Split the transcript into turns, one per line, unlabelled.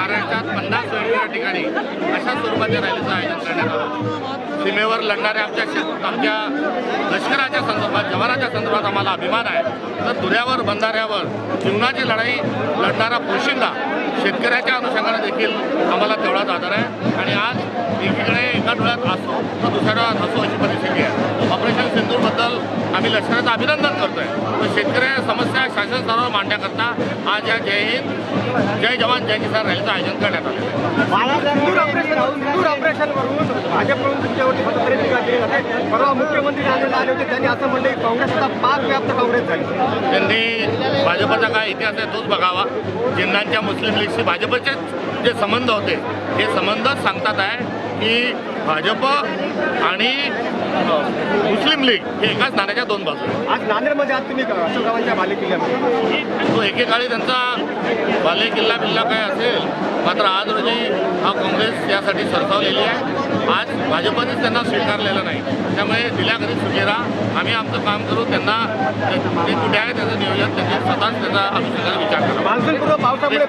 महाराष्ट्रात पन्नास वेगवेगळ्या ठिकाणी अशा स्वरूपाच्या रॅलीचं आयोजन करण्यात आलं. सीमेवर लढणाऱ्या आमच्या शेत आमच्या लष्कराच्या संदर्भात जवानाच्या संदर्भात आम्हाला अभिमान आहे. तर दुऱ्यावर बंधाऱ्यावर जीवनाची लढाई लढणारा पोशिंदा शेतकऱ्याच्या अनुषंगाने देखील आम्हाला तेवढाच आधार आहे. आणि आज एकीकडे एका डोळ्यात असो तर दुसऱ्या डोळ्यात असो अशी परिस्थिती आहे. ऑपरेशन सिंदूरबद्दल आम्ही लष्कराचं अभिनंदन करतो आहे तर शेतकऱ्या समस्या शासन स्तरावर मांडण्याकरता आज या जय हिंद जय जवान जय किसान रॅलीचं आयोजन करण्यात
सिंदूर ऑपरेशनवरून भाजपकडून तुमच्यावरती सतत टीका केली जाते. परवा मुख्यमंत्री राजेंद्र आले होते. त्यांनी असं म्हणलं की काँग्रेस आता पाक व्याप्त काँग्रेस झाली.
त्यांनी भाजपचा काय इतिहास आहे तोच बघावा. जिल्ह्यांच्या मुस्लिम लीगशी भाजपचे जे संबंध होते हे संबंधच सांगतात आहे की भाजप आणि मुस्लिम लीग हे एकाच नाण्याच्या दोन बाजू.
आज नांदेडमध्ये आज तुम्ही अशोकरावांच्या बालेकिल्ल्यामध्ये
तो एकेकाळी त्यांचा बाले किल्ला बिल्ला काय असेल मात्र आज रोजी हा काँग्रेस यासाठी सरसावलेली आहे. आज भाजपनेच त्यांना स्वीकारलेलं नाही. त्यामुळे दिल्या घरी सुजेरा आम्ही आमचं काम करू त्यांना ते कुठे आहे त्याचं नियोजन त्यांनी स्वतःच त्याचा अनुषंगाने विचार करावा
मान्सूनपूर्व पावसामुळे